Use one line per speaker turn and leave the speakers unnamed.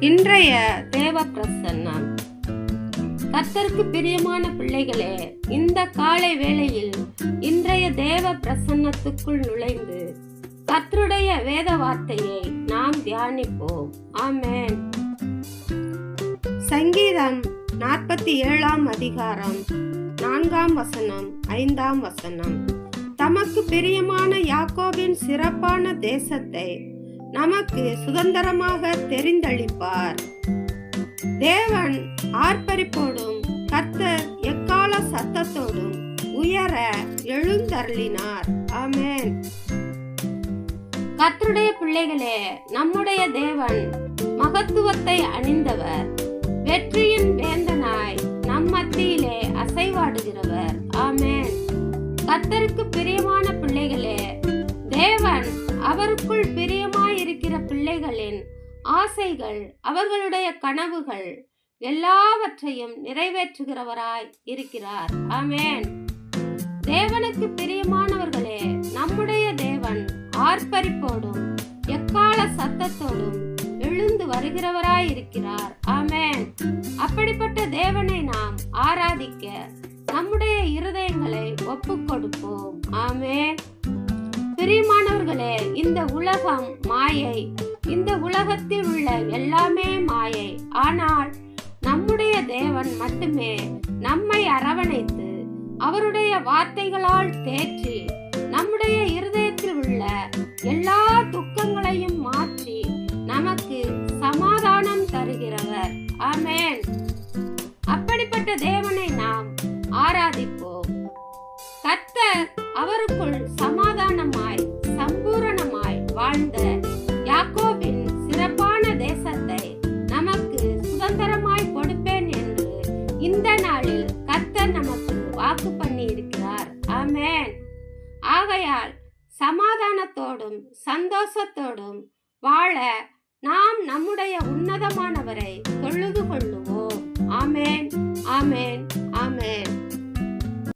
இன்றைய தேவ பிரசன்னம் கத்தருக்கு பிரியமான பிள்ளைகளே இந்த காலை வேளையில் இன்றைய தேவ பிரசன்னத்துக்குள் நுழைந்து கத்தருடைய வேத வார்த்தையை நாம் தியானிப்போம். ஆமென். சங்கீதம் நாற்பத்தி ஏழாம் அதிகாரம் நான்காம் வசனம் ஐந்தாம் வசனம். தமக்கு பிரியமான யாக்கோவின் சிறப்பான தேசத்தை நமக்கு சுதந்திரமாக தெரிந்தளிப்பார். தேவன் ஆர்ப்பரிப்போடும் கர்த்தர் எக்கால சத்தத்தோடும் உயர எழுந்தருளினார். ஆமென். கர்த்தருடைய பிள்ளைகளே நம்முடைய தேவன் மகத்துவத்தை அணிந்தவர். வெற்றியின் வேந்தனாய் நம் மத்தியிலே அசைவாடுகிறவர். ஆமென். கர்த்தருக்கு பிரியமான பிள்ளைகளே தேவன் அவருக்குள் இருக்கிற பிள்ளைகளின் ஆசைகள் அவர்களுடைய கனவுகள் எல்லாவற்றையும் நிறைவேற்றுகிறவராய் இருக்கிறார். ஆமேன். தேவனுக்கு பிரியமானவர்களே நம்முடைய தேவன் ஆர்ப்பரிப்போடும் எக்கால சத்தத்தோடும் எழுந்து வருகிறவராய் இருக்கிறார். ஆமேன். அப்படிப்பட்ட தேவனை நாம் ஆராதிக்க நம்முடைய இருதயங்களை ஒப்புக் கொடுப்போம் ஆமேன். உலகம் மாயை. இந்த உலகத்தில் உள்ள எல்லாமே மாயை. ஆனால் நம்முடைய தேவன் மட்டுமே நம்மை அரவணைத்து அவருடைய வார்த்தைகளால் தேற்றி நம்முடைய இருதயத்தில் உள்ள எல்லா துக்கங்களையும் மாற்றி நமக்கு சமாதானம் தருகிறவர். ஆமேன். அப்படிப்பட்ட தேவனை நாம் ஆராதிப்போம். கர்த்தர் அவருக்குள் கர்த்தர் நமக்கு வாக்கு பண்ணி இருக்கிறார் ஆமேன். ஆகையால் சமாதானத்தோடும் சந்தோஷத்தோடும் வாழ நாம் நம்முடைய உன்னதமானவரை தொழுது கொள்ளுவோம். ஆமேன். ஆமேன்.